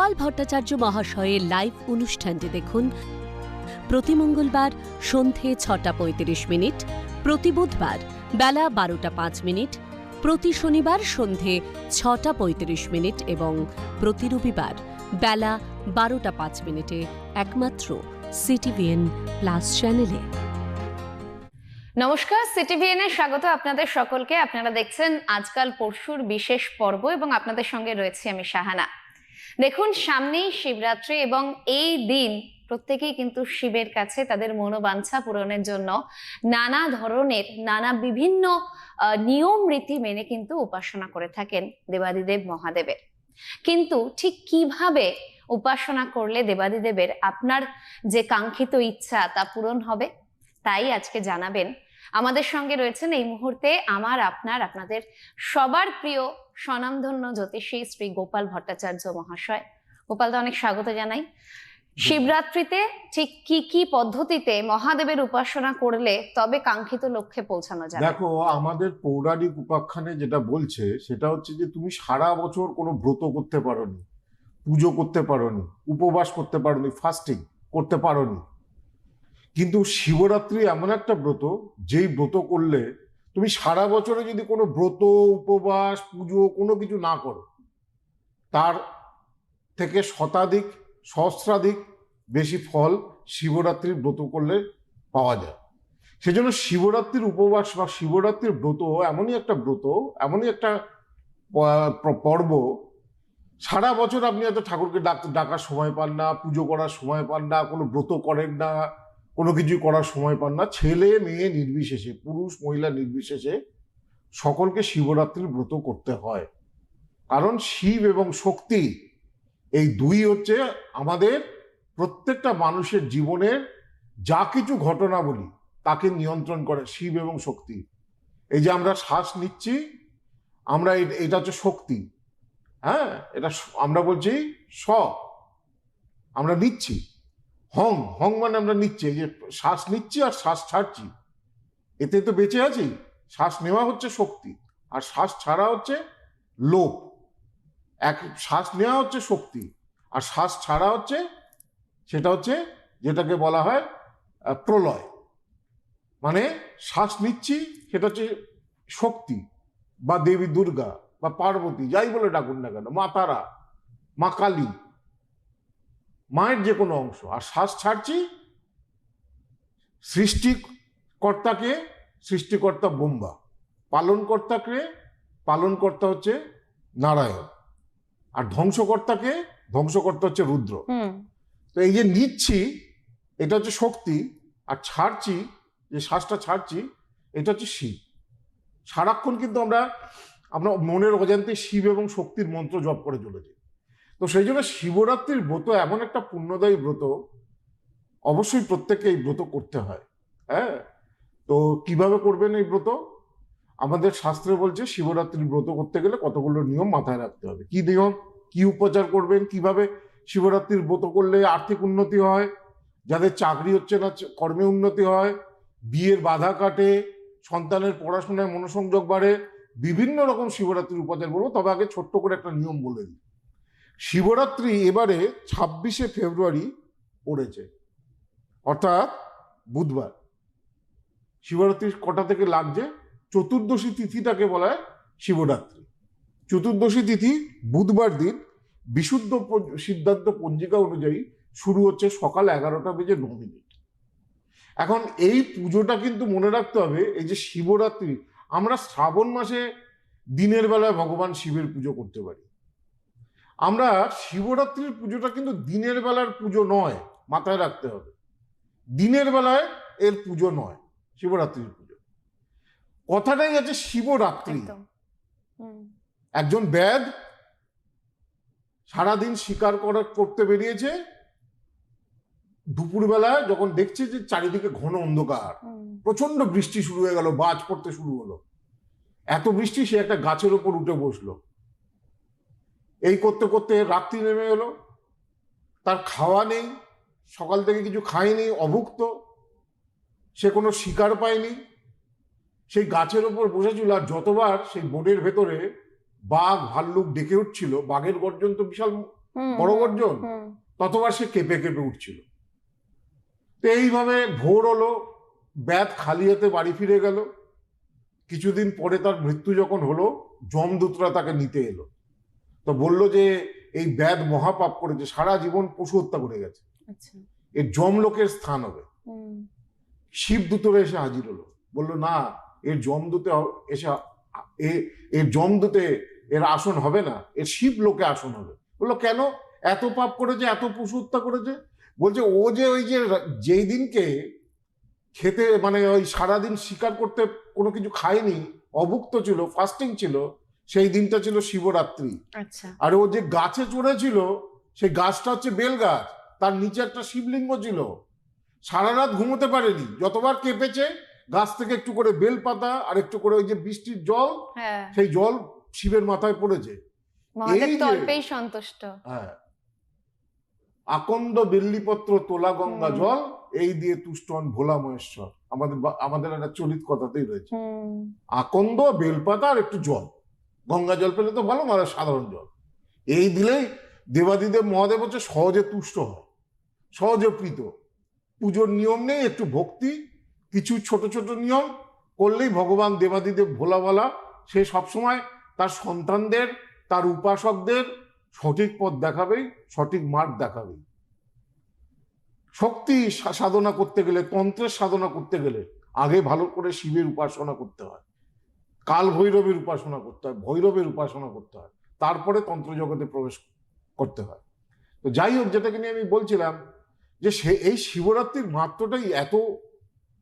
গোপাল ভট্টাচার্য মহাশয়ের লাইভ অনুষ্ঠানটি দেখুন। প্রতি মঙ্গলবার সন্ধে ছটা পঁয়ত্রিশ মিনিট, প্রতি বুধবার বেলা বারোটা পাঁচ মিনিট, প্রতি শনিবার সন্ধে ছটা পঁয়ত্রিশ মিনিট এবং প্রতি রবিবার বেলা বারোটা পাঁচ মিনিটে একমাত্র সিটিভিএন প্লাস চ্যানেলে নমস্কার সিটিভিএন এর স্বাগত আপনাদের সকলকে। আপনারা দেখছেন আজকাল পরশুর বিশেষ পর্ব এবং আপনাদের সঙ্গে রয়েছে আমি শাহানা। দেখুন, সামনেই শিবরাত্রি এবং এই দিন প্রত্যেকেই কিন্তু শিবের কাছে তাদের মনোবাঞ্ছা পূরণের জন্য নানা ধরনের, নানা বিভিন্ন নিয়ম, রীতি মেনে কিন্তু উপাসনা করে থাকেন দেবাদিদেব মহাদেবের। কিন্তু ঠিক কীভাবে উপাসনা করলে দেবাদিদেবের আপনার যে কাঙ্ক্ষিত ইচ্ছা তা পূরণ হবে, তাই আজকে জানাবেন। আমাদের সঙ্গে রয়েছেন এই মুহূর্তে আমার আপনার, আপনাদের সবার প্রিয় স্বনামধন্য জ্যোতিষী শ্রী গোপাল ভট্টাচার্য মহাশয়। গোপালদা অনেক স্বাগত জানাই। শিবরাত্রিতে ঠিক কি কি পদ্ধতিতে মহাদেবের উপাসনা করলে তবে কাঙ্ক্ষিত লক্ষ্যে পৌঁছানো যাবে? দেখো আমাদের পৌরাণিক উপাখ্যানে যেটা বলছে সেটা হচ্ছে যে তুমি সারা বছর কোনো ব্রত করতে পারোনি পুজো করতে পারোনি উপবাস করতে পারোনি ফাস্টিং করতে পারোনি। কিন্তু শিবরাত্রি এমন একটা ব্রত যেই ব্রত করলে তুমি সারা বছরে যদি কোনো ব্রত, উপবাস, পুজো কোনো কিছু না করো, তার থেকে শতাধিক, সহস্রাধিক বেশি ফল শিবরাত্রির ব্রত করলে পাওয়া যায়। সেজন্য শিবরাত্রির উপবাস বা শিবরাত্রির ব্রত এমনই একটা ব্রত, এমনই একটা পর্ব, সারা বছর আপনি হয়তো ঠাকুরকে ডাক, ডাকার সময় পান না, পুজো করার সময় পান না, কোনো ব্রত করেন না কোনো কিছু করার সময় পান না। ছেলে, মেয়ে নির্বিশেষে, পুরুষ, মহিলা নির্বিশেষে সকলকে শিবরাত্রির ব্রত করতে হয়। কারণ শিব এবং শক্তি এই দুই হচ্ছে আমাদের প্রত্যেকটা মানুষের জীবনের যা কিছু ঘটনা বলি, তাকে নিয়ন্ত্রণ করে শিব এবং শক্তি। এই যে আমরা শ্বাস নিচ্ছি, আমরা এটা হচ্ছে শক্তি। হ্যাঁ? এটা আমরা বলছি স। আমরা নিচ্ছি। হং হং মানে আমরা নিচ্ছি যে শ্বাস নিচ্ছি আর শ্বাস ছাড়ছি। এতে তো বেঁচে আছি, শ্বাস নেওয়া হচ্ছে শক্তি, আর শ্বাস ছাড়া হচ্ছে লোভ। এক, শ্বাস নেওয়া হচ্ছে শক্তি, আর শ্বাস ছাড়া হচ্ছে, সেটা হচ্ছে যেটাকে বলা হয় প্রলয়। মানে শ্বাস নিচ্ছি, সেটা হচ্ছে শক্তি, বা দেবী দুর্গা, বা পার্বতী, যাই বলে ডাকুন না কেন, মা তারা, মা কালী মায়ের যে কোনো অংশ আর শ্বাস ছাড়ছি সৃষ্টিকর্তাকে সৃষ্টিকর্তা বোম্বা। পালনকর্তাকে পালনকর্তা হচ্ছে নারায়ণ। আর ধ্বংসকর্তাকে ধ্বংসকর্তা হচ্ছে রুদ্র। তো এই যে নিচ্ছি এটা হচ্ছে শক্তি আর ছাড়ছি যে শ্বাসটা ছাড়ছি এটা হচ্ছে শিব। সারাক্ষণ কিন্তু আমরা আমরা মনের অজান্তে শিব এবং শক্তির মন্ত্র জপ করে চলেছি। তো সেই জন্য শিবরাত্রির ব্রত এমন একটা পুণ্যদায়ী ব্রত, অবশ্যই প্রত্যেককে এই ব্রত করতে হয় হ্যাঁ? তো কীভাবে করবেন এই ব্রত? আমাদের শাস্ত্রে বলছে শিবরাত্রির ব্রত করতে গেলে কতগুলো নিয়ম মাথায় রাখতে হবে। কি নিয়ম? কি উপচার করবেন? কীভাবে শিবরাত্রির ব্রত করলে আর্থিক উন্নতি হয়? যাদের চাকরি হচ্ছে না কর্মে উন্নতি হয়, বিয়ের বাধা কাটে, সন্তানের পড়াশোনায় মনোসংযোগ বাড়ে, বিভিন্ন রকম শিবরাত্রির উপাচার বলব তবে আগে ছোট্ট করে একটা নিয়ম বলে দিই। শিবরাত্রি এবারে ছাব্বিশে ফেব্রুয়ারি পড়েছে। অর্থাৎ বুধবার। শিবরাত্রি কটা থেকে লাগছে? চতুর্দশী তিথিটাকে বলা হয় শিবরাত্রি। চতুর্দশী তিথি বুধবার দিন। বিশুদ্ধ সিদ্ধান্ত পঞ্জিকা অনুযায়ী শুরু হচ্ছে সকাল এগারোটা বেজে ন মিনিট। এখন এই পুজোটা কিন্তু মনে রাখতে হবে, এই যে শিবরাত্রি, আমরা শ্রাবণ মাসে দিনের বেলায় ভগবান শিবের পুজো করতে পারি। আমরা শিবরাত্রির পুজোটা কিন্তু দিনের বেলার পুজো নয় মাথায় রাখতে হবে। দিনের বেলায় এর পুজো নয় শিবরাত্রির পুজো। কথাটাই আছে শিবরাত্রি। একজন ব্যাদ সারাদিন শিকার করা করতে বেরিয়েছে দুপুরবেলায় যখন দেখছে যে চারিদিকে ঘন অন্ধকার প্রচণ্ড বৃষ্টি শুরু হয়ে গেল বাজ পড়তে শুরু হলো। এত বৃষ্টি সে একটা গাছের ওপর উঠে বসল। এই করতে করতে রাত্রি নেমে এলো। তার খাওয়া নেই সকাল থেকে কিছু খায়নি অভুক্ত। সে কোনো শিকার পায়নি। সেই গাছের ওপর বসেছিল আর যতবার সেই বনের ভেতরে বাঘ ভাল্লুক ডেকে উঠছিল বাঘের গর্জন তো বিশাল বড় গর্জন? ততবার সে কেঁপে কেঁপে উঠছিল। তো এইভাবে ভোর হলো ব্যাত খালি হাতে বাড়ি ফিরে গেল। কিছুদিন পরে তার মৃত্যু যখন হলো যমদূতরা তাকে নিতে এলো। তো বলল যে এই ব্যাদ মহাপাপ করেছে সারা জীবন পশু হত্যা করে গেছে। আচ্ছা। এর যমলোকের স্থান হবে। হুম, শিবদূতরা এসে হাজির হলো। বলল না এর যমদূতে এসে এর যমদূতে এর আসন হবে না এর শিব লোকে আসন হবে। বলল কেন? এত পাপ করেছে এত পশু হত্যা করেছে? বলছে ও যে ওই যে যেই দিনকে খেতে মানে ওই সারাদিন শিকার করতে কোনো কিছু খায়নি অভুক্ত ছিল ফাস্টিং ছিল সেই দিনটা ছিল শিবরাত্রি। আচ্ছা। আর ও যে গাছে চড়েছিল সেই গাছটা হচ্ছে বেল গাছ তার নিচে একটা শিবলিঙ্গ ছিল। সারা রাত ঘুমোতে পারেনি। যতবার কেঁপেছে গাছ থেকে একটু করে বেল পাতা আর একটু করে ওই যে বৃষ্টির জল হ্যাঁ। সেই জল শিবের মাথায় পড়েছে। এই সন্তুষ্ট। হ্যাঁ। আকন্দ বেল্লিপত্র তোলা গঙ্গা জল এই দিয়ে তুষ্টন ভোলা মহেশ্বর। আমাদের আমাদের একটা চলিত কথাতেই রয়েছে। আকন্দ বেলপাতা আর একটু জল। গঙ্গা জল পেলে তো ভালো মানে সাধারণ জল। এই দিলেই দেবাদিদেব মহাদেব হচ্ছে সহজে তুষ্ট হয়, সহজে প্রীত। পুজোর নিয়ম নেই, একটু ভক্তি, কিছু ছোট ছোট নিয়ম করলেই ভগবান দেবাদিদেব ভোলাওয়ালা সে সবসময় তার সন্তানদের, তার উপাসকদের সঠিক পথ দেখাবেই, সঠিক মার্গ দেখাবেই। শক্তি সাধনা করতে গেলে, তন্ত্রের সাধনা করতে গেলে আগে ভালো করে শিবের উপাসনা করতে হয়। কাল ভৈরবের উপাসনা করতে হয় ভৈরবের উপাসনা করতে হয়। তারপরে তন্ত্র জগতে প্রবেশ করতে হয়। তো যাই হোক যেটাকে নিয়ে আমি বলছিলাম যে সে এই শিবরাত্রির মাত্রটাই এত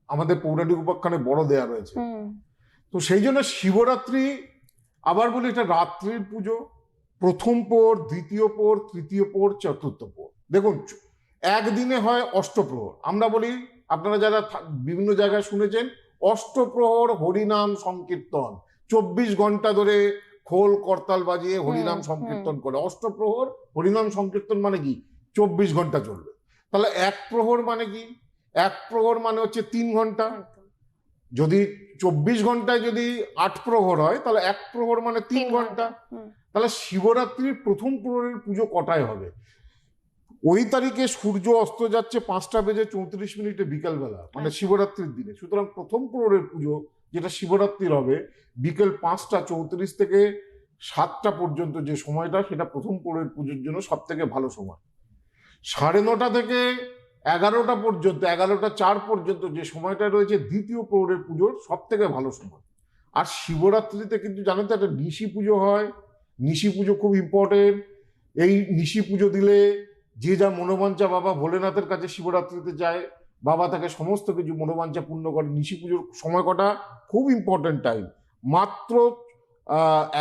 আমাদের পৌরাণিক উপাখ্যানে বড় দেয়া রয়েছে। তো সেই জন্য শিবরাত্রি আবার বলি এটা রাত্রির পুজো প্রথম পর দ্বিতীয় পর তৃতীয় পর চতুর্থ পোর। দেখুন একদিনে হয় অষ্টপ্রহর। আমরা বলি আপনারা যারা বিভিন্ন জায়গায় শুনেছেন অষ্টপ্রহর হরিনাম সংকীর্তন। চব্বিশ ঘণ্টা ধরে খোল করতাল বাজিয়ে হরিনাম সংকীর্তন করে। অষ্টপ্রহর হরিনাম সংকীর্তন মানে কি? চব্বিশ ঘণ্টা চলবে। তাহলে এক প্রহর মানে কি? এক প্রহর মানে হচ্ছে তিন ঘণ্টা। যদি চব্বিশ ঘন্টায় যদি আট প্রহর হয় তাহলে এক প্রহর মানে তিন ঘণ্টা। তাহলে শিবরাত্রির প্রথম প্রহরের পুজো কটায় হবে? ওই তারিখে সূর্য অস্ত যাচ্ছে পাঁচটা বেজে চৌত্রিশ মিনিটে বিকেলবেলা মানে আচ্ছা। শিবরাত্রির দিনে। সুতরাং প্রথম প্রহরের পুজো যেটা শিবরাত্রির হবে বিকেল পাঁচটা চৌত্রিশ থেকে সাতটা পর্যন্ত যে সময়টা সেটা প্রথম প্রহরের পুজোর জন্য সব থেকে ভালো সময়। সাড়ে নটা থেকে এগারোটা পর্যন্ত এগারোটা চার পর্যন্ত যে সময়টা রয়েছে দ্বিতীয় প্রহরের পুজোর সব থেকে ভালো সময়। আর শিবরাত্রিতে কিন্তু জানেন তো একটা নিশি পুজো হয় নিশি পুজো খুব ইম্পর্টেন্ট এই নিশি পুজো দিলে যে যা মনোবাঞ্ছা বাবা ভোলেনাথের কাছে শিবরাত্রিতে যায় বাবা তাকে সমস্ত কিছু মনোবাঞ্ছা পূর্ণ করে। নিশি পুজোর সময় কটা? খুব ইম্পর্টেন্ট টাইম মাত্র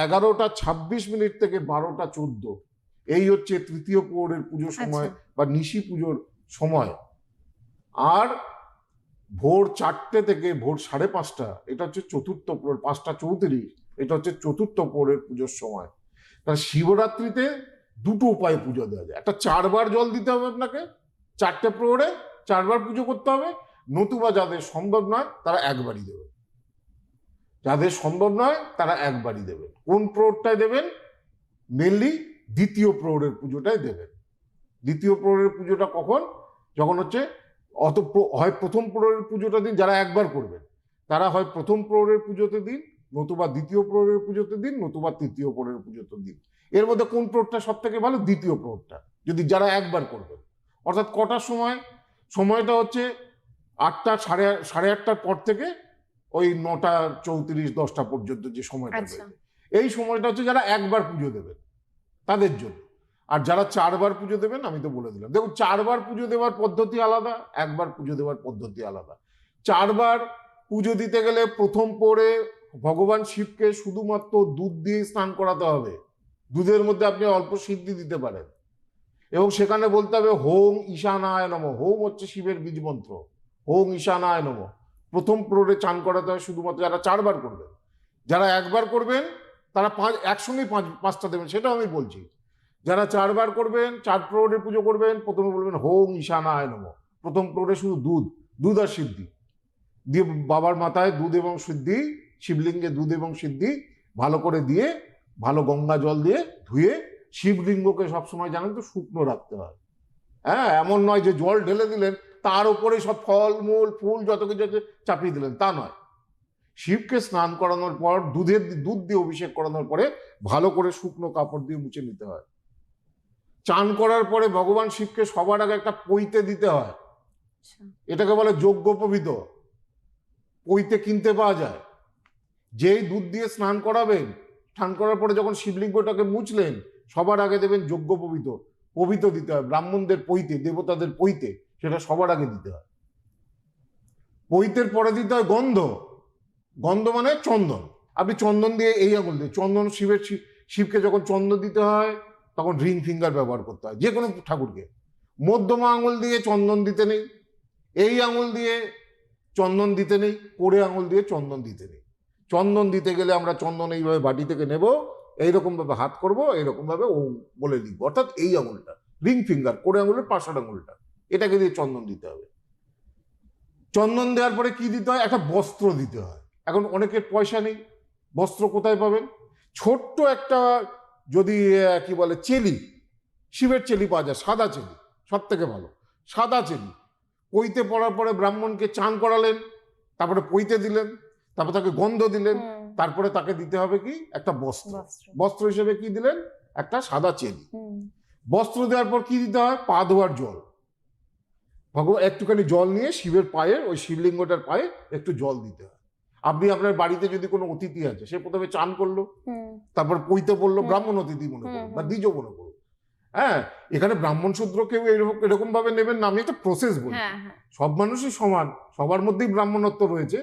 এগারোটা ছাব্বিশ মিনিট থেকে বারোটা চোদ্দ। এই হচ্ছে তৃতীয় প্রহরের পুজোর সময় আচ্ছা। বা নিশি পুজোর সময়। আর ভোর চারটে থেকে ভোর সাড়ে পাঁচটা এটা হচ্ছে চতুর্থ প্রহর পাঁচটা চৌত্রিশ এটা হচ্ছে চতুর্থ প্রহরের পুজোর সময়। তাহলে শিবরাত্রিতে দুটো উপায়ে পুজো দেওয়া যায়। একটা চারবার জল দিতে হবে আপনাকে, চারটে প্রহরে চারবার পুজো করতে হবে। নতুবা যাদের সম্ভব নয়, তারা একবারই দেবেন। যাদের সম্ভব নয়, তারা একবারই দেবেন। কোন প্রহরটায় দেবেন? মেনলি দ্বিতীয় প্রহরের পুজোটাই দেবেন। দ্বিতীয় প্রহরের পুজোটা কখন? যখন হচ্ছে অত হয় প্রথম প্রহরের পুজোটা দিন যারা একবার করবেন। তারা হয় প্রথম প্রহরের পুজোতে দিন, নতুবা দ্বিতীয় প্রহরের পুজোতে দিন, নতুবা তৃতীয় প্রহরের পুজোতে দিন। এর মধ্যে কোন প্রহরটা সব থেকে ভালো? দ্বিতীয় প্রহরটা যদি যারা একবার করবেন। অর্থাৎ কটার সময়? সময়টা হচ্ছে আটটা সাড়ে সাড়ে আটটার পর থেকে ওই নটা চৌত্রিশ দশটা পর্যন্ত যে সময়টা আচ্ছা। এই সময়টা হচ্ছে যারা একবার পুজো দেবেন। তাদের জন্য। আর যারা চারবার পুজো দেবেন আমি তো বলে দিলাম। দেখুন চারবার পুজো দেওয়ার পদ্ধতি আলাদা একবার পুজো দেওয়ার পদ্ধতি আলাদা। চারবার পুজো দিতে গেলে প্রথম পরে ভগবান শিবকে শুধুমাত্র দুধ দিয়ে স্নান করাতে হবে। দুধের মধ্যে আপনি অল্প সিদ্ধি দিতে পারেন। এবং সেখানে বলতে হবে হোম ঈশানায় নম। হোম হচ্ছে শিবের বীজ মন্ত্র হোম ঈশানায় নম। প্রথম প্রহরে চান করাতে হয় শুধুমাত্র যারা চারবার করবেন। যারা একবার করবেন, তারা পাঁচ একসঙ্গেই পাঁচ, পাঁচটা দেবেন, সেটাও আমি বলছি। যারা চারবার করবেন, চার প্রহরে পুজো করবেন, প্রথমে বলবেন হোম ঈশানায় নম। প্রথম প্রহরে শুধু দুধ দুধ আর সিদ্ধি। দিয়ে বাবার মাথায় দুধ এবং সিদ্ধি, শিবলিঙ্গে দুধ এবং সিদ্ধি ভালো করে দিয়ে ভালো গঙ্গা জল দিয়ে ধুয়ে শিবলিঙ্গকে সবসময় জানেন তো শুকনো রাখতে হয়। হ্যাঁ এমন নয় যে জল ঢেলে দিলেন তার উপরে সব ফল মূল ফুল যত কিছু আছে চাপিয়ে দিলেন তা নয়। শিবকে স্নান করানোর পর দুধের দুধ দিয়ে অভিষেক করানোর পরে ভালো করে শুকনো কাপড় দিয়ে মুছে নিতে হয়। চান করার পরে ভগবান শিবকে সবার আগে একটা পইতে দিতে হয়। আচ্ছা। এটাকে বলে যজ্ঞোপবিত পইতে কিনতে পাওয়া যায়। যেই দুধ দিয়ে স্নান করাবেন স্নান করার পরে যখন শিবলিঙ্গটাকে মুছলেন, সবার আগে দেবেন যজ্ঞোপবিত পবিত দিতে হয়, ব্রাহ্মণদের পৈতে, দেবতাদের পৈতে, সেটা সবার আগে দিতে হয়। পইতের পরে দিতে হয় গন্ধ। গন্ধ মানে চন্দন। আপনি চন্দন দিয়ে এই আঙুল দিয়ে চন্দন শিবের শিবকে যখন চন্দন দিতে হয়, তখন রিং ফিঙ্গার ব্যবহার করতে হয়, যে কোনো ঠাকুরকে। মধ্যমা আঙুল দিয়ে চন্দন দিতে নেই, এই আঙুল দিয়ে চন্দন দিতে নেই, কোড়ে আঙুল দিয়ে চন্দন দিতে নেই। চন্দন দিতে গেলে আমরা চন্দন এইভাবে বাটি থেকে নেব এইরকম ভাবে হাত করব, এইরকমভাবে ও বলে লিখব অর্থাৎ এই আঙুলটা, রিং ফিঙ্গার, কোড়ে আঙুলের পাশের আঙুলটা, এটাকে দিয়ে চন্দন দিতে হবে। চন্দন দেওয়ার পরে কি দিতে হয়? একটা বস্ত্র দিতে হয়। এখন অনেকের পয়সা নেই, বস্ত্র কোথায় পাবেন? ছোট্ট একটা যদি কি বলে, চেলি, শিবের চেলি পাওয়া যায়, সাদা চেলি সব থেকে ভালো, সাদা চেলি। পইতে পড়ার পরে ব্রাহ্মণকে চান করালেন, তারপরে পইতে দিলেন তারপর তাকে গন্ধ দিলেন তারপরে তাকে দিতে হবে কি? একটা বস্ত্র। বস্ত্র। হিসেবে কি দিলেন? একটা সাদা চেলি বস্ত্র দেওয়ার পর কি দিতে হয়? পা ধোয়ার জল। ভগবান একটুখানি জল নিয়ে শিবের পায়ে ওই শিবলিঙ্গটার পায়ে একটু জল দিতে হয়। আপনি আপনার বাড়িতে যদি কোনো অতিথি আছে সে প্রথমে চান করল তারপর পইতে পড়ল ব্রাহ্মণ অতিথি মনে করুন বা দ্বিজ মনে করুন হ্যাঁ এখানে ব্রাহ্মণ শূদ্র কেউ এরকম এরকম ভাবে নেবেন না আমি একটা প্রসেস বলি। হ্যাঁ হ্যাঁ। সব মানুষই সমান সবার মধ্যেই ব্রাহ্মণত্ব রয়েছে।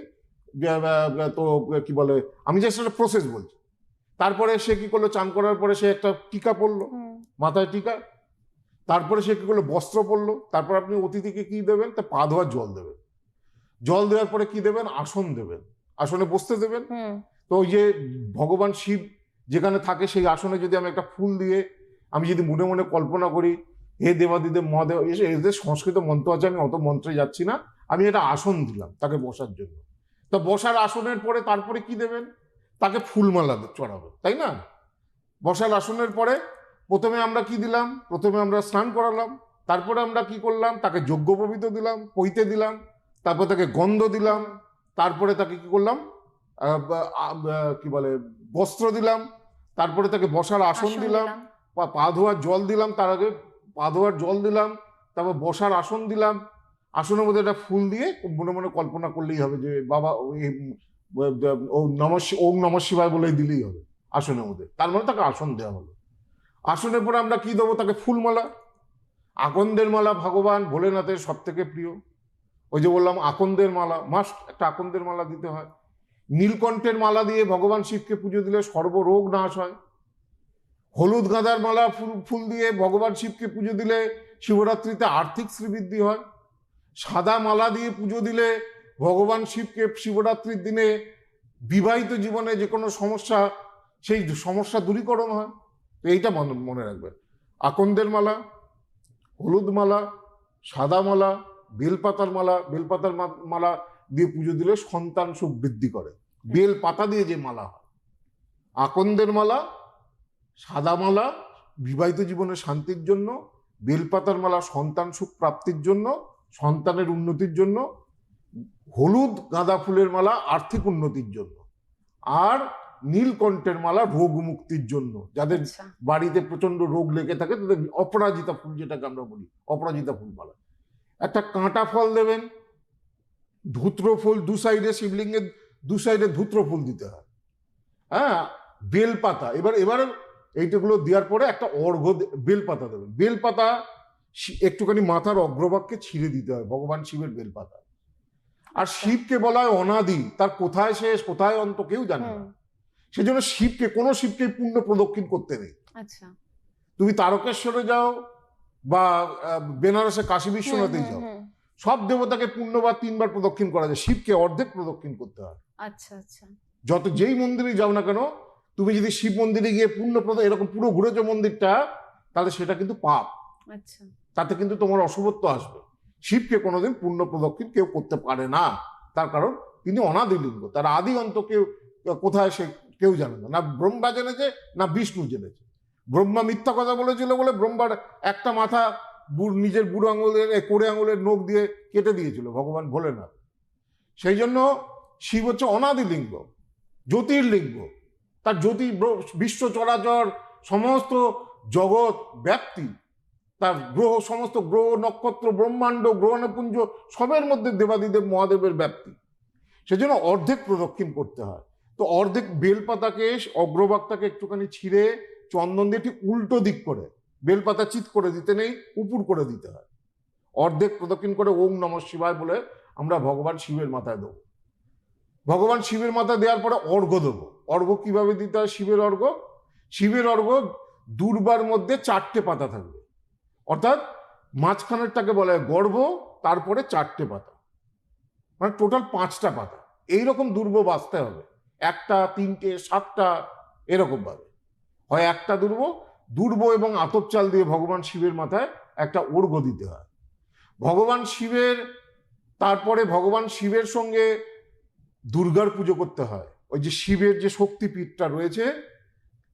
তো কি বলে আমি জাস্ট একটা প্রসেস বলছি। তারপরে সে কি করল চান করার পরে সে একটা টিকা পরলো হুম, মাথায় টিকা তারপরে সে কি করল বস্ত্র পরলো তারপর আপনি অতিথিকে কি দেবেন তা পা ধোয়ার জল দেবেন। জল দেওয়ার পরে কি দেবেন আসন দেবেন। আসনে বসতে দেবেন। তো ওই যে ভগবান শিব যেখানে থাকে সেই আসনে যদি আমি একটা ফুল দিয়ে আমি যদি মনে মনে কল্পনা করি হে দেবাদিদেব মহাদেব এসে এদের সংস্কৃত মন্ত্র আছে আমি অত মন্ত্রে যাচ্ছি না আমি এটা আসন দিলাম তাকে বসার জন্য। তো বসার আসনের পরে তারপরে কি দেবেন? তাকে ফুলমালা চড়াবে তাই না? বসার আসনের পরে প্রথমে আমরা কি দিলাম? প্রথমে আমরা স্নান করালাম তারপরে আমরা কি করলাম? তাকে যজ্ঞোপবিত দিলাম পইতে দিলাম তারপর তাকে গন্ধ দিলাম তারপরে তাকে কি করলাম? কি বলে বস্ত্র দিলাম তারপরে তাকে বসার আসন দিলাম পা ধোয়ার জল দিলাম তার আগে পা ধোয়ার জল দিলাম তারপর বসার আসন দিলাম আসনের মধ্যে একটা ফুল দিয়ে মনে মনে কল্পনা করলেই হবে যে বাবা, ওই ওম নম শিবায় বলেই দিলেই হবে আসনের মধ্যে। তার মানে তাকে আসন দেওয়া হলো। আসনের পরে আমরা কি দেবো? তাকে ফুলমালা। আকন্দের মালা ভগবান ভোলেনাথের সব থেকে প্রিয়। ওই যে বললাম, আকন্দের মালা মাস্ট একটা আকন্দের মালা দিতে হয়। নীলকণ্ঠের মালা দিয়ে ভগবান শিবকে পুজো দিলে সর্বরোগ নাশ হয়। হলুদ গাঁদার মালা ফুল ফুল দিয়ে ভগবান শিবকে পুজো দিলে শিবরাত্রিতে আর্থিক শ্রীবৃদ্ধি হয়। সাদা মালা দিয়ে পুজো দিলে ভগবান শিবকে শিবরাত্রির দিনে বিবাহিত জীবনে যে কোনো সমস্যা, সেই সমস্যা দূরীকরণ হয়। তো এইটা মনে রাখবেন আকন্দের মালা, হলুদ মালা, সাদা মালা, বেলপাতার মালা বেলপাতার মালা দিয়ে পুজো দিলে সন্তান সুখ বৃদ্ধি করে। বেল পাতা দিয়ে যে মালা হয়। আকন্দের মালা, সাদা মালা, বিবাহিত জীবনে শান্তির জন্য, বেলপাতার মালা সন্তান সুখ প্রাপ্তির জন্য সন্তানের উন্নতির জন্য হলুদ গাঁদা ফুলের মালা আর্থিক উন্নতির জন্য আর নীলকণ্ঠের মালা রোগ মুক্তির জন্য যাদের আচ্ছা। বাড়িতে প্রচণ্ড রোগ লেগে থাকে তাদের অপরাজিতা ফুল যেটাকে আমরা বলি অপরাজিতা ফুল মালা। একটা কাঁটা ফল দেবেন ধুত্র ফুল দু সাইডে শিবলিঙ্গের দু সাইডে ধুত্র ফুল দিতে হয়। হ্যাঁ বেলপাতা এবার এবার এইটাগুলো দেওয়ার পরে একটা অর্ঘ্য দে- বেলপাতা দেবেন। বেলপাতা একটুখানি মাথার অগ্রভাগকে ছিঁড়ে দিতে হয় ভগবান শিবের বেলপাতা। আর শিবকে বলা হয় অনাদি তার কোথায় শেষ কোথায় অন্ত কেউ জানে না। সেজন্য শিবকে কোনো শিবকে পূর্ণ প্রদক্ষিণ করতে নেই। আচ্ছা। তুমি তারকেশ্বরে যাও বা বেনারসে কাশী বিশ্বনাথে যাও। সব দেবতাকে পূর্ণবার তিনবার প্রদক্ষিণ করা যায়। শিবকে অর্ধেক প্রদক্ষিণ করতে হয়। আচ্ছা আচ্ছা। যত যেই মন্দিরে যাও না কেন তুমি যদি শিব মন্দিরে গিয়ে পূর্ণ প্রদ এরকম পুরো ঘুরেছো মন্দিরটা তাহলে সেটা কিন্তু পাপ। আচ্ছা। তাতে কিন্তু তোমার অশুভত্ব আসবে। শিবকে কোনোদিন পূর্ণ প্রদক্ষিণ কেউ করতে পারে না। তার কারণ তিনি অনাদিলিঙ্গ। তার আদি অন্ত কেউ, কোথায় সে কেউ জানে না। না ব্রহ্মা জেনেছে, না বিষ্ণু জেনেছে। ব্রহ্মা মিথ্যা কথা বলেছিল বলে ব্রহ্মার একটা মাথা বু- নিজের বুড়ো আঙুলের কোড়ে আঙুলের নখ দিয়ে কেটে দিয়েছিল। ভগবান ভোলেনাথ। সেই জন্য শিব হচ্ছে অনাদিলিঙ্গ, জ্যোতির্লিঙ্গ। তার জ্যোতি বিশ্ব চরাচর, সমস্ত জগৎ ব্যাপ্তি। তার গ্রহ, সমস্ত গ্রহ, নক্ষত্র, ব্রহ্মাণ্ড গ্রহণপুঞ্জ সবের মধ্যে দেবাদিদেব মহাদেবের ব্যাপ্তি। সেজন্য অর্ধেক প্রদক্ষিণ করতে হয়। তো অর্ধেক বেলপাতাকে অগ্রভাগটাকে একটুখানি ছিঁড়ে, চন্দন দিয়ে ঠিক উল্টো দিক করে, বেলপাতা চিত করে দিতে নেই উপুর করে দিতে হয়। অর্ধেক প্রদক্ষিণ করে ওম নম শিবায় বলে আমরা ভগবান শিবের মাথায় দেবো। ভগবান শিবের মাথায় দেওয়ার পরে অর্ঘ্য দেবো। অর্ঘ্য কীভাবে দিতে হয় শিবের অর্ঘ্য? শিবের অর্ঘ্য দুর্বার মধ্যে চারটে পাতা থাকবে। অর্থাৎ মাঝখানেরটাকে বলা হয় গর্ভ, তারপরে চারটে পাতা। মানে টোটাল পাঁচটা পাতা। এইরকম দুর্ব বাঁচতে হবে। একটা, তিনটে, সাতটা, এরকম ভাবে। হয় একটা দুর্ব দুর্ব এবং আতপ চাল দিয়ে ভগবান শিবের মাথায় একটা অর্ঘ্য দিতে হয়। ভগবান শিবের, তারপরে ভগবান শিবের সঙ্গে দুর্গার পুজো করতে হয়। ওই যে শিবের যে শক্তিপীঠটা রয়েছে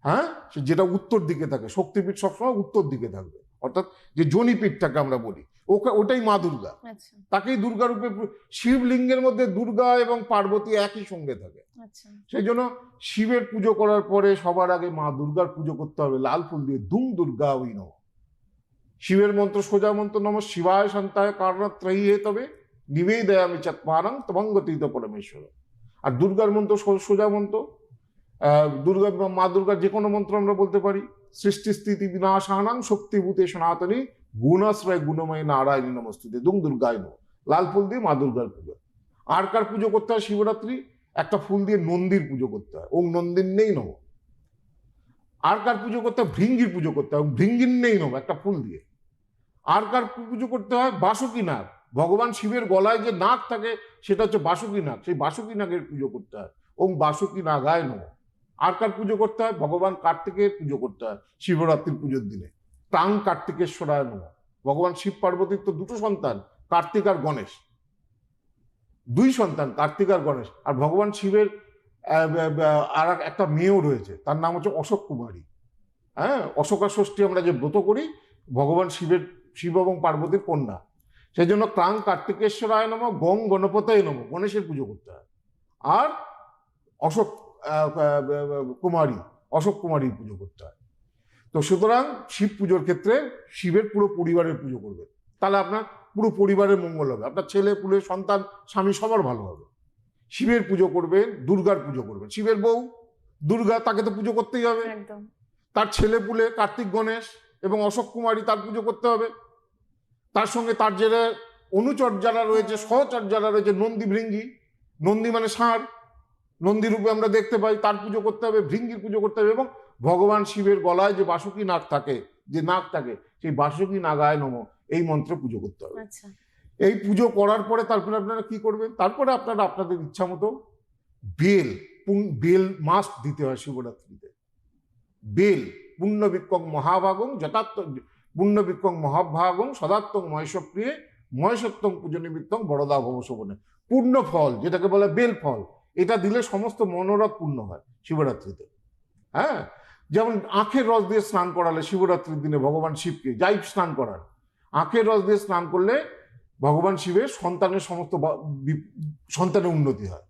হ্যাঁ? যেটা উত্তর দিকে থাকে, শক্তিপীঠ সবসময় উত্তর দিকে থাকবে। অর্থাৎ যে জনিপীঠটাকে আমরা বলি ওকে ওটাই মা দুর্গা। আচ্ছা। তাকেই দুর্গা রূপে পু- শিবলিঙ্গের মধ্যে দুর্গা এবং পার্বতী একই সঙ্গে থাকে। আচ্ছা। সেই জন্য শিবের পুজো করার পরে সবার আগে মা দুর্গার পুজো করতে হবে লাল ফুল দিয়ে দুম দুর্গা ওই নম। শিবের মন্ত্র সোজা মন্ত্র নম শিবায় শান্তায় কারণত্রয়ী হে তবে নিবেদয়ামি চাত্মানং তমঙ্গতীত পরমেশ্বর। আর দুর্গার মন্ত্র সোজা মন্ত্র আহ, দুর্গা মা দুর্গার যে কোনো মন্ত্র আমরা বলতে পারি। সৃষ্টি স্থিতি বিনাশানাং শক্তিভূতে সনাতনী গুণাশ্রয় গুণময় নারায়ণী নমস্তুতে দুম দুর্গায় নম। লাল ফুল দিয়ে মা দুর্গার পুজো। আর কার পুজো করতে হয়? শিবরাত্রি? একটা ফুল দিয়ে নন্দীর পুজো করতে হয়। ওম নন্দীর নেই নব আর কার পুজো করতে হয়? ভৃঙ্গির পুজো করতে হয়। ভৃঙ্গির নেই নব একটা ফুল দিয়ে। আর কার পুজো করতে হয়? বাসুকি নাগ। ভগবান শিবের গলায় যে নাক থাকে, সেটা হচ্ছে বাসুকি নাগ। সেই বাসুকি নাগের পুজো করতে হয়। ওম বাসুকি নাগায় নব আর কার পুজো করতে হয়? ভগবান কার্তিকের পুজো করতে হয়, শিবরাত্রির পুজোর দিনে। তাং কার্তিকেশ্বরায় নম ভগবান শিব পার্বতীর তো দুটো সন্তান, কার্তিক আর গণেশ। দুই সন্তান, কার্তিক আর গণেশ। আর ভগবান শিবের আর একটা মেয়েও রয়েছে, তার নাম হচ্ছে অশোক কুমারী। হ্যাঁ অশোকা ষষ্ঠী আমরা যে ব্রত করি, ভগবান শিবের, শিব এবং পার্বতীর কন্যা। সেই জন্য ক্রাং কার্তিকেশ্বরায় নম, গং গণপতায় নম, গণেশের পুজো করতে হয়। আর অশোক কুমারী অশোক কুমারীর পুজো করতে হয়। তো সুতরাং শিব পুজোর ক্ষেত্রে শিবের পুরো পরিবারের পুজো করবে। তাহলে আপনার পুরো পরিবারের মঙ্গল হবে। আপনার ছেলে পুলে সন্তান স্বামী সবার ভালো হবে। শিবের পুজো করবেন দুর্গার পুজো করবেন শিবের বউ দুর্গা তাকে তো পুজো করতেই হবে। তার ছেলে পুলে কার্তিক গণেশ এবং অশোক কুমারী তার পুজো করতে হবে। তার সঙ্গে তার যারা অনুচর যারা রয়েছে সহচর যারা রয়েছে নন্দী ভৃঙ্গি নন্দী মানে ষাঁড় নন্দী রূপে আমরা দেখতে পাই তার পুজো করতে হবে ভৃঙ্গির পুজো করতে হবে এবং ভগবান শিবের গলায় যে বাসুকি নাগ থাকে যে নাগ থাকে সেই বাসুকি নাগায় নম এই মন্ত্রে পুজো করতে হবে। আচ্ছা। এই পুজো করার পরে তারপরে আপনারা কি করবেন? তারপরে আপনারা আপনাদের ইচ্ছা মতো বেল বেল মাস্ট দিতে হয় শিবরাত্রিতে। বেল পুণ্য বিক্ষং মহাভাগং যথাত্ম পুণ্য বিক্ষং মহাভাগং সদাত্মং মহেশপ্রিয়ে মহেশত্বং পুজো নিমিত্তং বড়দা ভবশোভনে পূর্ণ ফল যেটাকে বলে বেল ফল এটা দিলে সমস্ত মনোরথ পূর্ণ হয় শিবরাত্রিতে। হ্যাঁ? যেমন আখের রস দিয়ে স্নান করালে শিবরাত্রির দিনে ভগবান শিবকে, যাই স্নান করান, আখের রস দিয়ে স্নান করলে ভগবান শিবের সন্তানের সমস্ত সন্তানের উন্নতি হয়।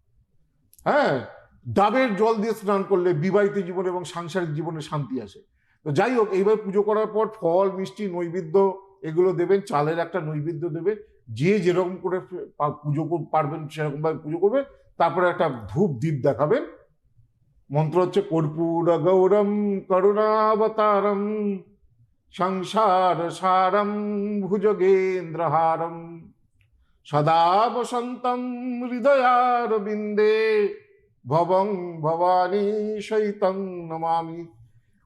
হ্যাঁ? ডাবের জল দিয়ে স্নান করলে বিবাহিত জীবন এবং সাংসারিক জীবনে শান্তি আসে। তো যাই হোক এইভাবে পুজো করার পর ফল, মিষ্টি, নৈবেদ্য এগুলো দেবেন, চালের একটা নৈবেদ্য দেবে যে যেরকম করে পুজো পারবেন সেরকমভাবে পুজো করবে তারপরে একটা ধূপ দ্বীপ দেখাবেন। মন্ত্র হচ্ছে, কর্পূর গৌরম, করুণাবতারম, সংসার সারম, ভুজগেন্দ্রহারম, সদা বসন্তম হৃদয়ার বিন্দে ভবং ভবানী সৈতং নমামি।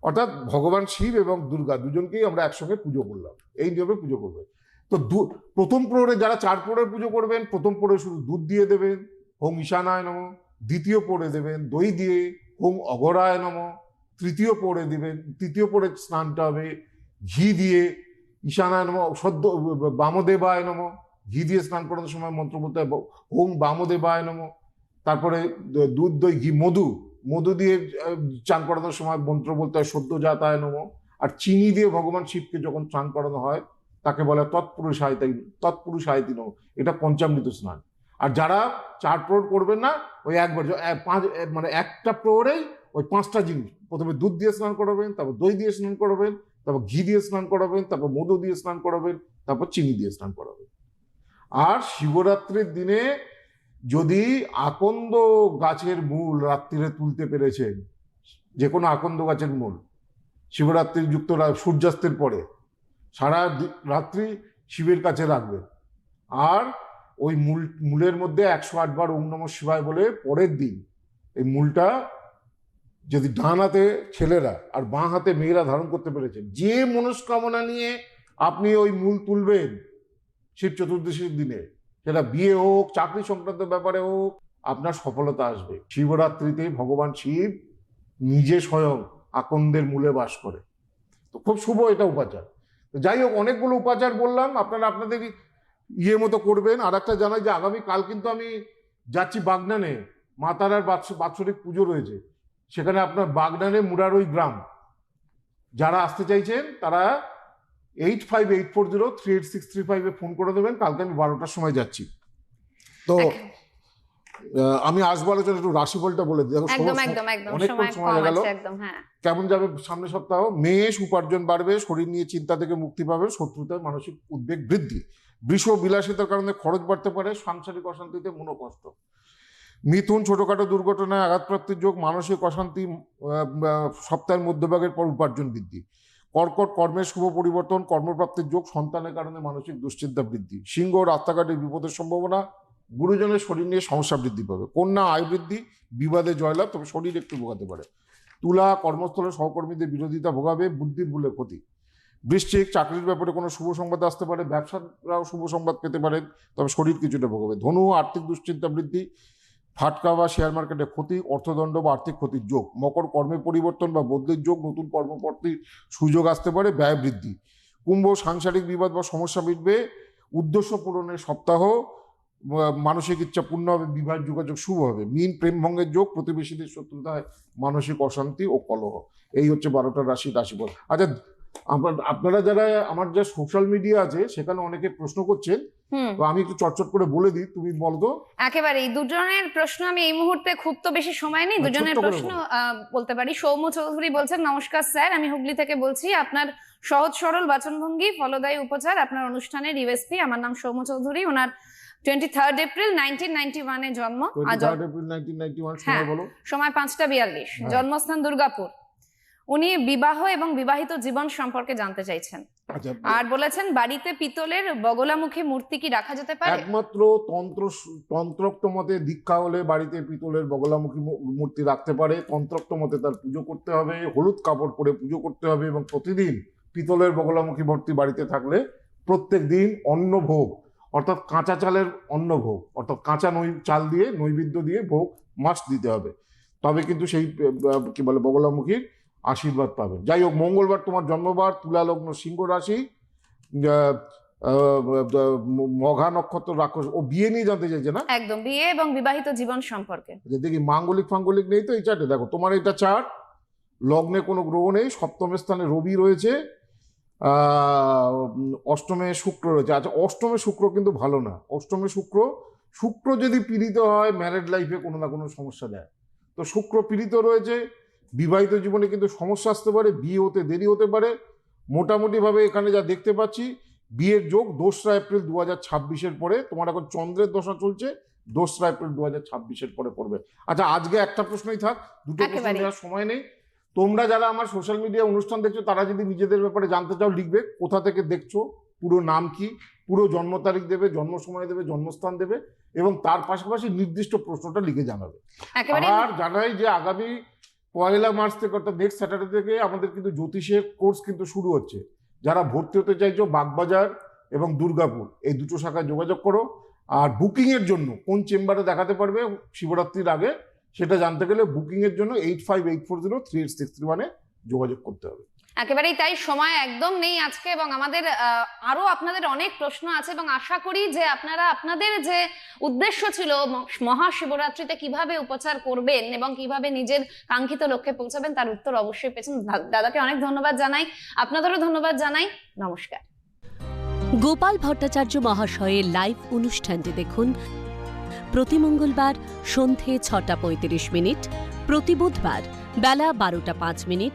অর্থাৎ ভগবান শিব এবং দুর্গা দুজনকেই আমরা একসঙ্গে পুজো করলাম। এই নিয়মে পুজো করবে তো প্রথম প্রহরে যারা চার প্রহরে পুজো করবেন, প্রথম প্রহরে শুধু দুধ দিয়ে দেবেন। হোম ঈশানায় নম। দ্বিতীয় পড়ে দেবেন, দই দিয়ে হোম অগরায় নম। তৃতীয় পড়ে দিবেন, তৃতীয় পড়ে স্নানটা হবে, ঘি দিয়ে ঈশানায় নম। সদ্য বামদেবায় নম। ঘি দিয়ে স্নান করানোর সময় মন্ত্র বলতে হয় ওম বামদেবায় নম। তারপরে দুধ, দই, ঘি, মধু। মধু দিয়ে চান করানোর সময় মন্ত্র বলতে হয় সদ্য জাতায় নম। আর চিনি দিয়ে ভগবান শিবকে যখন স্নান করানো হয়, তাকে বলে তৎপুরুষ আয়তাই তৎপুরুষ আয়তিন এটা পঞ্চামৃত স্নান। আর যারা চার প্রহর করবেন না, ওই একবার পাঁচ মানে একটা প্রহরেই ওই পাঁচটা জিনিস। প্রথমে দুধ দিয়ে স্নান করাবেন, তারপর দই দিয়ে স্নান করাবেন, তারপর ঘি দিয়ে স্নান করাবেন, তারপর মধু দিয়ে স্নান করাবেন, তারপর চিনি দিয়ে স্নান করাবেন। আর শিবরাত্রির দিনে যদি আকন্দ গাছের মূল রাত্রিরে তুলতে পেরেছেন যে কোনো আকন্দ গাছের মূল শিবরাত্রি যুক্ত সূর্যাস্তের পরে, সারা রাত্রি শিবের কাছে রাখবেন। আর ওই মূল, মূলের মধ্যে একশো আটবার ওম নম শিবায় বলে পরের দিন এই মূলটা যদি ডান হাতে ছেলেরা আর বাঁ হাতে মেয়েরা ধারণ করতে পেরেছে, যে মনস্কামনা নিয়ে আপনি ওই মূল তুলবেন শিব চতুর্দশীর দিনে, সেটা বিয়ে হোক, চাকরি সংক্রান্ত ব্যাপারে হোক, আপনার সফলতা আসবে। শিবরাত্রিতে ভগবান শিব নিজে স্বয়ং আকন্দের মূলে বাস করে। তো খুব শুভ এটা উপাচার। যাই হোক, অনেকগুলো উপাচার বললাম, আপনারা আপনাদের ইয়ে মতো করবেন। আর একটা জানাই যে আগামী কাল কিন্তু আমি যাচ্ছি বাগনানে। মা তারার বাৎস- বাৎসরিক পুজো রয়েছে। সেখানে আপনার বাগনানে মুরারই গ্রাম। যারা আসতে চাইছেন তারা eight five eight four zero three eight six three ফাইভে ফোন করে দেবেন। কালকে আমি বারোটার সময় যাচ্ছি। তো আমি আসব আলোচনা একটু রাশিফলটা বলে দিই। অনেকক্ষণ সময় গেল। হ্যাঁ। কেমন যাবে সামনে সপ্তাহ? মেষ উপার্জন বাড়বে শরীর নিয়ে চিন্তা থেকে মুক্তি পাবে শত্রুতার মানসিক উদ্বেগ বৃদ্ধি। বৃষ বিলাসিতার কারণে খরচ বাড়তে পারে, সাংসারিক অশান্তিতে মনোকষ্ট মিথুন ছোটখাটো দুর্ঘটনায় আঘাতপ্রাপ্তির যোগ, মানসিক অশান্তি সপ্তাহের মধ্যভাগের পর উপার্জন বৃদ্ধি। কর্কট কর্মের শুভ পরিবর্তন, কর্মপ্রাপ্তির যোগ সন্তানের কারণে মানসিক দুশ্চিন্তা বৃদ্ধি। সিংহ রাস্তাঘাটে বিপদের সম্ভাবনা, গুরুজনের শরীর নিয়ে সমস্যা বৃদ্ধি পাবে। কন্যা আয় বৃদ্ধি, বিবাদে জয়লাভ, তবে শরীর একটু ভোগাতে পারে। তুলা কর্মস্থলে সহকর্মীদের বিরোধিতা ভোগাবে, বুদ্ধির বলে ক্ষতি। বৃশ্চিক, চাকরির ব্যাপারে কোনো শুভ সংবাদ আসতে পারে, ব্যবসারাও শুভ সংবাদ পেতে পারেন তবে শরীর কিছুটা ভোগাবে। ধনু, আর্থিক দুশ্চিন্তা বৃদ্ধি, ফাটকা বা শেয়ার মার্কেটে ক্ষতি, অর্থদণ্ড বা আর্থিক ক্ষতির যোগ, মকর কর্মে পরিবর্তন বা বদলির যোগ, নতুন কর্মপ্রাপ্তির সুযোগ আসতে পারে, ব্যয় বৃদ্ধি। কুম্ভ, সাংসারিক বিবাদ বা সমস্যা মিটবে, উদ্দেশ্য পূরণের সপ্তাহ মানসিক ইচ্ছা পূর্ণ হবে বিবাহ যোগাযোগ শুভ হবে। মিন, প্রেম ভঙ্গের যোগ, প্রতিবেশীদের শত্রুতায় মানসিক অশান্তি ও কলহ। এই হচ্ছে বারোটা রাশি রাশিফল। আচ্ছা আপনার যারা আমার যা সোশ্যাল মিডিয়া আছে সেখানে অনেকে প্রশ্ন করছেন। তো আমি একটু চটচট করে বলে দিই তুমি বলো তো। একেবারে এই দুজনের প্রশ্ন আমি এই মুহূর্তে খুব তো বেশি সময় নেই। দুজনের প্রশ্ন বলতে পারি। সৌম্য চৌধুরী বলছেন নমস্কার স্যার আমি হুগলি থেকে বলছি। আপনার সহজ সরল বাচনভঙ্গি ফলদায়ী উপচার আপনার অনুষ্ঠানের ইউএসপি আমার নাম সৌম্য চৌধুরী। ওনার twenty third April nineteen ninety ওয়ানে জন্ম সময় হ্যাঁ। সময় পাঁচটা বিয়াল্লিশ। হ্যাঁ। জন্মস্থান দুর্গাপুর। উনি বিবাহ এবং বিবাহিত জীবন সম্পর্কে জানতে চাইছেন। আচ্ছা আর বলেছেন বাড়িতে পিতলের বগলামুখী মূর্তি কি রাখা যেতে পারে? একমাত্র তন্ত্র তন্ত্রোক্ত মতে দীক্ষা হলে বাড়িতে পিতলের বগলামুখী মূর্তি রাখতে পারে। তন্ত্রোক্ত মতে তার পুজো করতে হবে হলুদ কাপড় পরে পুজো করতে হবে এবং প্রতিদিন পিতলের বগলামুখী মূর্তি বাড়িতে থাকলে প্রত্যেক দিন অন্ন ভোগ অর্থাৎ কাঁচা চালের অন্ন ভোগ অর্থাৎ কাঁচা নৈ চাল দিয়ে নৈবেদ্য দিয়ে ভোগ মাছ দিতে হবে। তবে কিন্তু সেই কি বলে বগলামুখীর আশীর্বাদ পাবেন যাই হোক মঙ্গলবার তোমার জন্মবার তুলা লগ্ন সিংহ রাশি মঘা নক্ষত্র রাক্ষস ও বিয়ে নিয়ে জানতে চাইছে না? একদম বিয়ে এবং বিবাহিত জীবন সম্পর্কে। যে দেখি মাঙ্গলিক ফাঙ্গলিক নেই তো এই চার্টে? দেখো তোমার এটা চার্ট লগ্নে কোনো গ্রহ নেই সপ্তম স্থানে রবি রয়েছে আহ, অষ্টমে শুক্র রয়েছে। আচ্ছা অষ্টমে শুক্র কিন্তু ভালো না। অষ্টমে শুক্র শুক্র যদি পীড়িত হয় ম্যারেড লাইফে কোনো না কোনো সমস্যা দেয়। তো শুক্র পীড়িত রয়েছে বিবাহিত জীবনে কিন্তু সমস্যা আসতে পারে বিয়ে হতে দেরি হতে পারে। মোটামুটিভাবে এখানে যা দেখতে পাচ্ছি বিয়ের যোগ দোসরা এপ্রিল দু হাজার ছাব্বিশের পরে তোমার এখন চন্দ্রের দশা চলছে দোসরা এপ্রিল দু হাজার ছাব্বিশের পরে পড়বে। আচ্ছা আজকে একটা প্রশ্নই থাক দুটো প্রশ্ন। দেওয়ার সময় নেই। তোমরা যারা আমার সোশ্যাল মিডিয়া অনুষ্ঠান দেখছ তারা যদি নিজেদের ব্যাপারে জানতে চাও লিখবে কোথা থেকে দেখছ পুরো নাম কি পুরো জন্ম তারিখ দেবে জন্ম সময় দেবে জন্মস্থান দেবে এবং তার পাশাপাশি নির্দিষ্ট প্রশ্নটা লিখে জানাবে। আর জানাই যে আগামী পয়লা মার্চ থেকে অর্থাৎ নেক্সট স্যাটারডে থেকে আমাদের কিন্তু জ্যোতিষের কোর্স কিন্তু শুরু হচ্ছে। যারা ভর্তি হতে চাইছো বাগবাজার এবং দুর্গাপুর, এই দুটো শাখায় যোগাযোগ করো। আর বুকিং এর জন্য কোন চেম্বারে দেখাতে পারবে শিবরাত্রির আগে, সেটা জানতে গেলে বুকিং এর জন্য eight five eight four zero three eight six three ওয়ানে যোগাযোগ করতে হবে। একেবারেই তাই, সময় একদম নেই আজকে এবং আমাদের আহ, আরও আপনাদের অনেক প্রশ্ন আছে এবং আশা করি যে আপনারা আপনাদের যে উদ্দেশ্য ছিল মহাশিবরাত্রিতে কীভাবে উপচার করবেন এবং কীভাবে নিজের কাঙ্ক্ষিত লক্ষ্যে পৌঁছাবেন তার উত্তর অবশ্যই পেয়েছেন। দাদাকে অনেক ধন্যবাদ জানাই। আপনাদেরও ধন্যবাদ জানাই। নমস্কার। গোপাল ভট্টাচার্য মহাশয়ের লাইভ অনুষ্ঠানটি দেখুন প্রতি মঙ্গলবার সন্ধে ছটা পঁয়ত্রিশ মিনিট প্রতি বুধবার বেলা বারোটা পাঁচ মিনিট